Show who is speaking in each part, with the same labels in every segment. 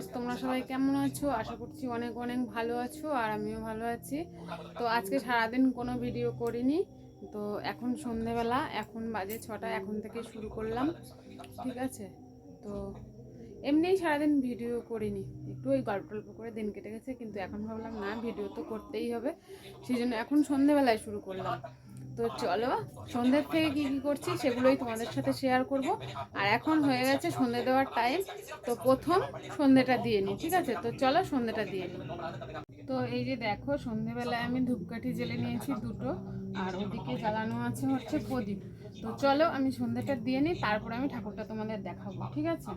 Speaker 1: Friends তোমরা সবাই কেমন আছো? আশা করছি অনেক অনেক ভালো আছো আর আমিও ভালো আছি। তো আজকে সারাদিন কোনো ভিডিও করিনি। তো এখন সন্ধেবেলা, এখন বাজে ছটা, এখন থেকে শুরু করলাম। ঠিক আছে? তো এমনিই সারাদিন ভিডিও করিনি। একটু ওই গল্প টল্প করে দিন কেটে গেছে, কিন্তু এখন ভাবলাম না ভিডিও তো করতেই হবে। সেই জন্য এখন সন্ধেবেলায় শুরু করলাম। তো চলো, সন্ধ্যের থেকে কী কী করছি সেগুলোই তোমাদের সাথে শেয়ার করব। আর এখন হয়ে গেছে সন্ধে দেওয়ার টাইম তো প্রথম সন্ধেটা দিয়ে নিই, ঠিক আছে? তো চলো সন্ধেটা দিয়ে নিই। তো এই যে দেখো সন্ধেবেলায় আমি ধূপকাঠি জেলে নিয়েছি দুটো, আর ওদিকে জ্বালানো আছে হচ্ছে প্রদীপ। তো চলো আমি সন্ধেটা দিয়ে নিই, তারপর আমি ঠাকুরটা তোমাদের দেখাবো, ঠিক আছে?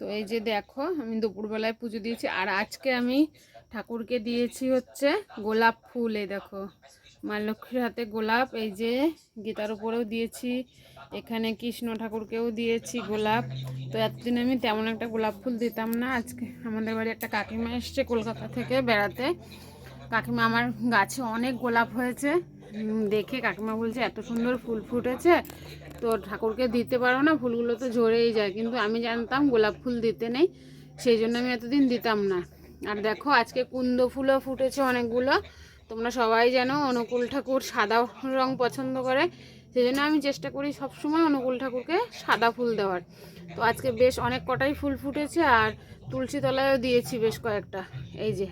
Speaker 1: তো এই যে দেখো, আমি দুপুরবেলায় পুজো দিয়েছি। আর আজকে আমি ঠাকুরকে দিয়েছি হচ্ছে গোলাপ ফুল, এই দেখো। মা লক্ষ্মীর হাতে গোলাপ, এই যে গীতার উপরেও দিয়েছি। এখানে কৃষ্ণ ঠাকুরকেও দিয়েছি গোলাপ। তো এতদিন আমি তেমন একটা গোলাপ ফুল দিতাম না। আজকে আমাদের বাড়ি একটা কাকিমা এসছে কলকাতা থেকে বেড়াতে। কাকিমা আমার গাছে অনেক গোলাপ হয়েছে। দেখে কাকিমা বলছে, এত সুন্দর ফুল ফুটেছে। তো ঠাকুরকে দিতে পারো না, ফুলগুলো তো ঝরেই যায়। কিন্তু আমি জানতাম গোলাপ ফুল দিতে নেই, সেই জন্য আমি এতদিন দিতাম না। আর দেখো, আজকে কুন্দ ফুলও ফুটেছে অনেকগুলো। তোমরা সবাই জানো অনুকূল ঠাকুর সাদা রং পছন্দ করে। সেই জন্য আমি চেষ্টা করি সবসময় অনুকূল ঠাকুরকে সাদা ফুল দেওয়ার। তো আজকে বেশ অনেক কটাই ফুল ফুটেছে আর তুলসী তলায়ও দিয়েছি বেশ কয়েকটা। এই যে,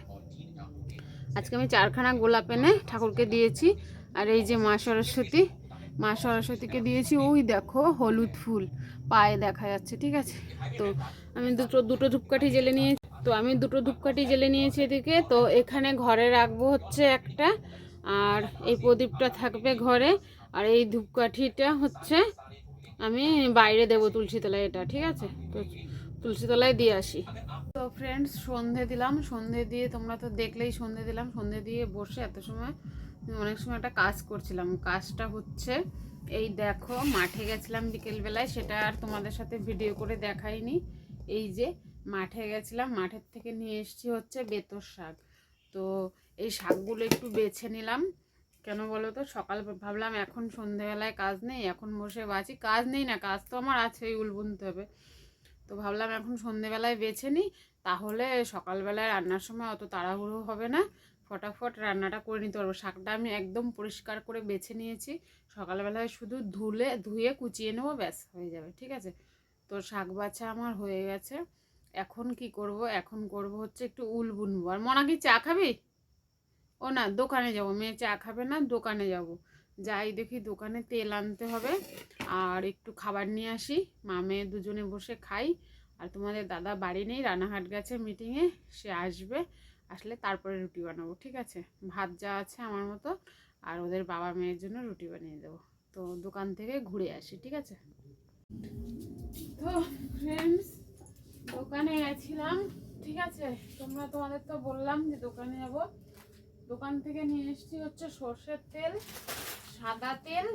Speaker 1: আজকে আমি চারখানা গোলাপ এনে ঠাকুরকে দিয়েছি। আর এই যে মা সরস্বতী মা সরস্বতীকে দিয়েছি, ওই দেখো হলুদ ফুল, পায়ে দেখা যাচ্ছে, ঠিক আছে? তো আমি দুটো দুটো ধূপকাঠি জেলে নিয়েছি তো আমি দুটো ধূপকাঠি জেলে নিয়েছি এদিকে, তো এখানে ঘরে রাখব হচ্ছে একটা, আর এই প্রদীপটা থাকবে ঘরে, আর এই ধূপকাঠিটা হচ্ছে আমি বাইরে দেবো তুলসীতলায় এটা, ঠিক আছে? তো তুলসীতলায় দিয়ে আসি। তো ফ্রেন্ডস সন্ধে দিলাম, সন্ধে দিয়ে তোমরা তো দেখলেই সন্ধে দিলাম, সন্ধে দিয়ে বসে এত সময় অনেক সময় একটা কাজ করছিলাম। কাজটা হচ্ছে, এই দেখো মাঠে গেছিলাম বিকেলবেলায়, সেটা আর তোমাদের সাথে ভিডিও করে দেখাইনি। এই যে মাঠে গেছিলাম, মাঠের থেকে নিয়ে এসেছি হচ্ছে বেতর শাক। তো এই শাকগুলো একটু বেছে নিলাম। কেন বলো তো? সকাল ভাবলাম এখন সন্ধেবেলায় কাজ নেই, এখন বসে বাঁচি কাজ নেই না, কাজ তো আমার আছেই উল হবে। তো ভাবলাম এখন সন্ধেবেলায় বেছে নিই। তাহলে সকালবেলায় রান্নার সময় অত তাড়াহুড়ো হবে না। ফটাফট রান্নাটা করে নিতে পারব। শাকটা আমি একদম পরিষ্কার করে বেছে নিয়েছি। সকালবেলায় শুধু ধুলে, ধুয়ে কুচিয়ে নেব, ব্যাস, হয়ে যাবে, ঠিক আছে? তো শাক বাছা আমার হয়ে গেছে। এখন কি করব? এখন করব হচ্ছে একটু উল বুনবো। আর মনা, কি চা খাবি? ও না, দোকানে যাব। মেয়ে চা খাবে না, দোকানে যাব। যাই দেখি দোকানে তেল আনতে হবে। আর একটু খাবার নিয়ে আসি। মা মেয়ে দুজনে বসে খাই। আর তোমাদের দাদা বাড়ি নেই রানাঘাট গেছে মিটিংয়ে সে আসবে, আসলে তারপরে রুটি বানাবো, ঠিক আছে? ভাত যা আছে আমার মতো, আর ওদের বাবা মেয়ের জন্য রুটি বানিয়ে দেবো। তো দোকান থেকে ঘুরে আসি, ঠিক আছে? তো ফ্রেন্ডস দোকানে গেছিলাম, ঠিক আছে? তোমরা তোমাদের তো বললাম যে দোকানে যাব। দোকান থেকে নিয়ে এসেছি হচ্ছে সর্ষের তেল, সাদা তেল,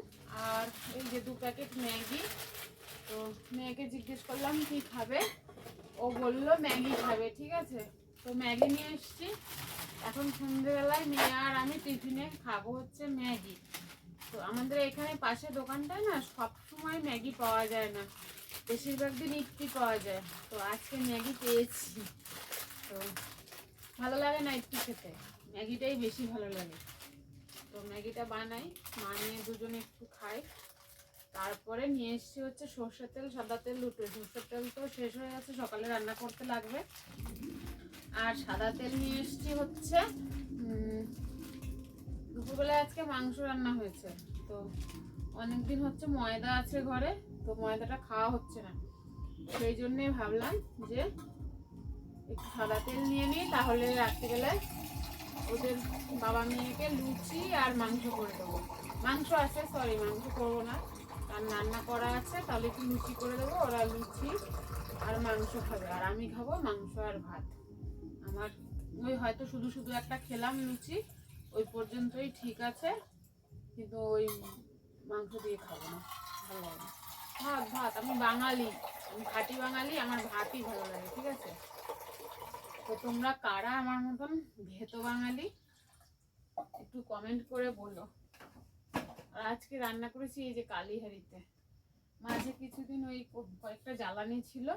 Speaker 1: আর এই যে দু প্যাকেট ম্যাগি। তো মেয়েকে জিজ্ঞেস করলাম, কি খাবে? ও বলল, ম্যাগি খাবে। ঠিক আছে? তো ম্যাগি নিয়ে এসেছি। এখন সন্ধ্যেবেলায় মেয়ে আর আমি টিফিনে খাব হচ্ছে ম্যাগি। তো আমাদের এখানে পাশে দোকানটায় না সব সময় ম্যাগি পাওয়া যায় না। বেশিরভাগ দিন ইপি পাওয়া যায়। তো আজকে ম্যাগি পেয়েছি। তো ভালো লাগে না ইপি খেতে। ম্যাগিটাই বেশি ভালো লাগে। তো ম্যাগিটা বানাই। মা নিয়ে দুজনে একটু খাই। তারপরে নিয়ে এসেছি হচ্ছে সর্ষের তেল, সাদা তেল, দুটো সর্ষের তেল তো শেষ হয়ে গেছে, সকালে রান্না করতে লাগবে। আর সাদা তেল নিয়ে এসেছি হচ্ছে দুপুরবেলায় আজকে মাংস রান্না হয়েছে। তো অনেকদিন হচ্ছে ময়দা আছে ঘরে, তো ময়দাটা খাওয়া হচ্ছে না। সেই জন্যে ভাবলাম যে একটু সাদা তেল নিয়ে নিই, তাহলে রাত্রিবেলায় ওদের বাবা মেয়েকে লুচি আর মাংস করে দেবো। মাংস আছে সরি মাংস করব না। আর রান্না করা আছে, তাহলে একটু লুচি করে দেবো, ওরা লুচি আর মাংস খাবে। আর আমি খাব মাংস আর ভাত। আমার ওই হয়তো শুধু শুধু একটা খেলাম লুচি, ওই পর্যন্তই ঠিক আছে, কিন্তু ওই মাংস দিয়ে খাব না, ভালো লাগে ভাত ভাত, আমি বাঙালি, আমি খাঁটি বাঙালি, আমার ভাতই ভালো লাগে, ঠিক আছে? তো তোমরা কারা আমার মতন ভেতো বাঙালি, একটু কমেন্ট করে বলো। আর আজকে রান্না করেছি এই যে কালীহারিতে মাঝে কিছুদিন ওই কয়েকটা জ্বালানি ছিল।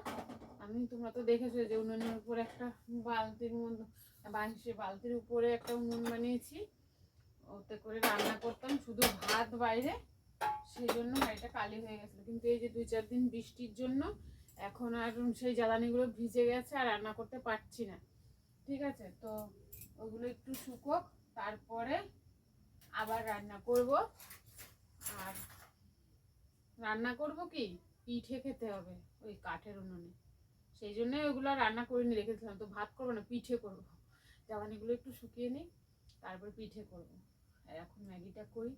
Speaker 1: আমি তোমরা তো দেখেছ যে উনুনের উপরে একটা বালতির মধ্যে বাঁশে বালতির উপরে একটা উনুন বানিয়েছি। ওতে করে রান্না করতাম শুধু ভাত বাইরে। সেই জন্য হাঁড়িটা কালি হয়ে গেছিল। কিন্তু এই যে দুই চার দিন বৃষ্টির জন্য এখন আর সেই জ্বালানিগুলো ভিজে গেছে আর রান্না করতে পারছি না। ঠিক আছে? তো ওগুলো একটু শুকোক, তারপরে আবার রান্না করব। আর রান্না করব কি? পিঠে খেতে হবে, ওই কাঠের উনুনে। সেই জন্যই আর রান্না করে নিয়ে রেখেছিলাম। তো ভাত করব না, পিঠে করব। জ্বালানিগুলো একটু শুকিয়ে নিই তারপর পিঠে করব। এখন ম্যাগিটা করি।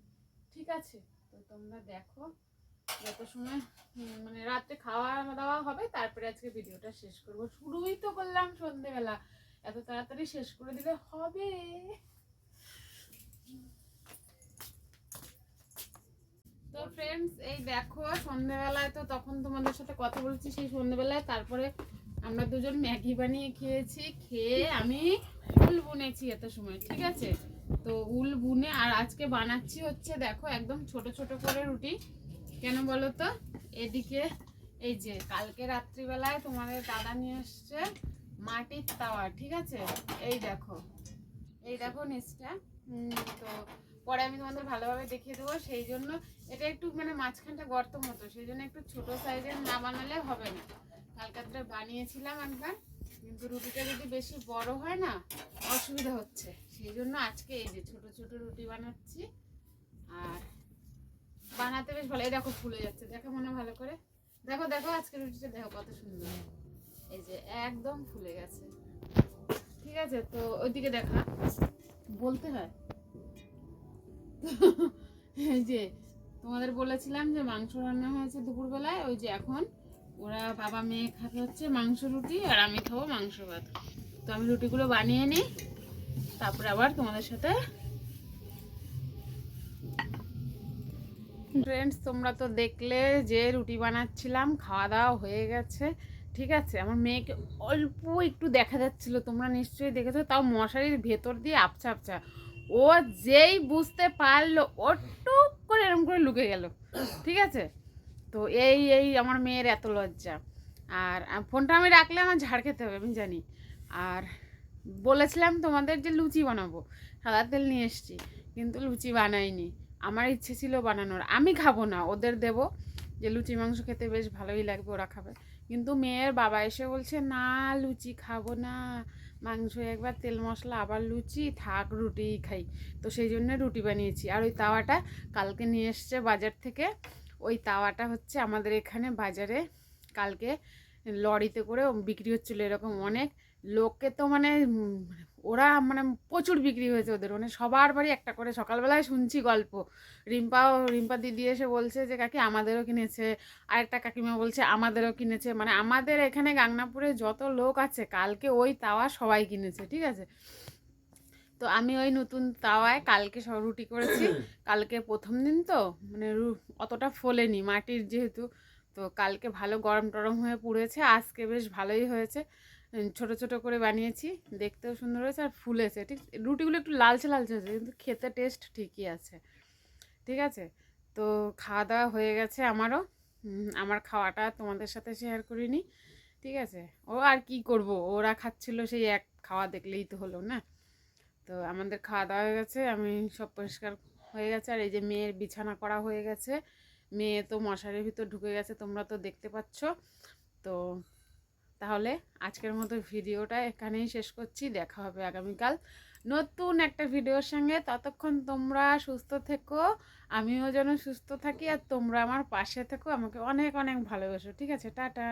Speaker 1: ঠিক আছে, তো তোমরা দেখো যত সময় মানে রাত্রে খাওয়া দাওয়া হবে, তারপরে আজকে ভিডিওটা শেষ করব। শুরুই তো করলাম সন্ধেবেলা। এত তাড়াতাড়ি শেষ করে দিলে হবে। ফ্রেন্ডস এই দেখো সন্ধেবেলায় তো তখন তোমাদের সাথে কথা বলছি সেই সন্ধেবেলায় তারপরে আমরা দুজন ম্যাগি বানিয়ে খেয়েছি। খেয়ে আমি উল বুনেছি এত সময়, ঠিক আছে? তো উল বুনে আর আজকে বানাচ্ছি হচ্ছে, দেখো, একদম ছোট ছোট করে রুটি। কেন বলো তো? এদিকে এই যে কালকে রাত্রিবেলায় তোমাদের দাদা নিয়ে এসছে মাটির তাওয়া, ঠিক আছে? এই দেখো এই দেখো নিচটা। তো পরে আমি তোমাদের ভালোভাবে দেখিয়ে দেবো। সেই জন্য এটা একটু মানে মাঝখানটা গর্ত মতো, সেই জন্য একটু ছোট সাইজের না বানালে হবে না। কালকাত্রে বানিয়েছিলাম একবার, কিন্তু রুটিটা যদি বেশি বড় হয় না, অসুবিধা হচ্ছে। সেই জন্য আজকে এই যে ছোট ছোট রুটি বানাচ্ছি, আর বানাতে বেশ ভালো। এই দেখো ফুলে যাচ্ছে, দেখো মনে ভালো করে। দেখো দেখো আজকে রুটিটা, দেখো কত সুন্দর। এই যে একদম ফুলে গেছে। ঠিক আছে, তো ওইদিকে দেখা। বলতে হয় এই যে, তোমাদের বলেছিলাম যে মাংস রান্না হয়েছে দুপুরবেলায়, ওই যে এখন ওরা বাবা মেয়ে খাবে হচ্ছে মাংস রুটি আর আমি খাব মাংস ভাত। তো আমি রুটিগুলো বানিয়ে নিই, তারপরে আবার তোমাদের সাথে ফ্রেন্ডস তোমরা তো দেখলে যে রুটি বানাচ্ছিলাম, খাওয়া দাওয়া হয়ে গেছে, ঠিক আছে? আমার মেয়েকে অল্প একটু দেখা যাচ্ছিল, তোমরা নিশ্চয়ই দেখেছ, তাও মশারির ভেতর দিয়ে আপচা আপচা ও যেই বুঝতে পারল ও টুক করে এরকম করে লুকে গেল। ঠিক আছে? তো এই এই আমার মেয়ের এত লজ্জা। আর ফোনটা আমি রাখলে আমার ঝাড় খেতে হবে, আমি জানি। আর বলেছিলাম তোমাদের যে লুচি বানাবো, সাদা তেল নিয়ে এসছি, কিন্তু লুচি বানাইনি। আমার ইচ্ছে ছিল বানানোর। আমি খাব না, ওদের দেবো যে লুচি মাংস খেতে বেশ ভালোই লাগবে, ওরা খাবে। কিন্তু মেয়ের বাবা এসে বলছে, না, লুচি খাব না। মাংস একবার তেল মশলা, আবার লুচি, থাক, রুটিই খাই। তো সেই জন্য রুটি বানিয়েছি। আর ওই তাওয়াটা কালকে নিয়ে এসছে বাজার থেকে। ওই তাওয়াটা হচ্ছে আমাদের এখানে বাজারে কালকে লরিতে করে বিক্রি হচ্ছিল এরকম অনেক। লোককে তো মানে ওরা মানে প্রচুর বিক্রি হয়েছে ওদের। মানে সবার বাড়ি একটা করে। সকালবেলায় শুনছি গল্প। রিম্পাও রিম্পা দিদি এসে বলছে যে, কাকি, আমাদেরও কিনেছে। আরেকটা কাকিমা বলছে, আমাদেরও কিনেছে। মানে আমাদের এখানে গাংনাপুরে যত লোক আছে, কালকে ওই তাওয়া সবাই কিনেছে, ঠিক আছে? তো আমি ওই নতুন তাওয়ায় কালকে সব রুটি করেছি। কালকে প্রথম দিন তো মানে অতটা ফোলেনি মাটির যেহেতু। তো কালকে ভালো গরম টরম হয়ে পুড়েছে। আজকে বেশ ভালোই হয়েছে। ছোট ছোট করে বানিয়েছি। দেখতেও সুন্দর হয়েছে আর ফুলেছে। ঠিক রুটিগুলো একটু লালচে লালচে হয়েছে, কিন্তু খেতে টেস্ট ঠিকই আছে। ঠিক আছে? তো খাওয়া দাওয়া হয়ে গেছে আমারও। আমার খাওয়াটা তোমাদের সাথে শেয়ার করিনি। ঠিক আছে? ও আর কি করব? ওরা খাচ্ছিল সেই এক খাওয়া দেখলেই তো হলো না? তো আমাদের খাওয়া দাওয়া হয়ে গেছে, আমি সব পরিষ্কার হয়ে গেছে। আর এই যে মেয়ের বিছানা করা হয়ে গেছে। মেয়ে তো মশারির ভিতর ঢুকে গেছে, তোমরা তো দেখতে পাচ্ছ। তো তাহলে আজকের মতো ভিডিওটা এখানেই শেষ করছি। দেখা হবে আগামীকাল নতুন একটা ভিডিওর সঙ্গে। ততক্ষণ তোমরা সুস্থ থেকো, আমিও যেন সুস্থ থাকি আর তোমরা আমার পাশে থেকো। আমাকে অনেক অনেক ভালোবাসো। ঠিক আছে, টাটা।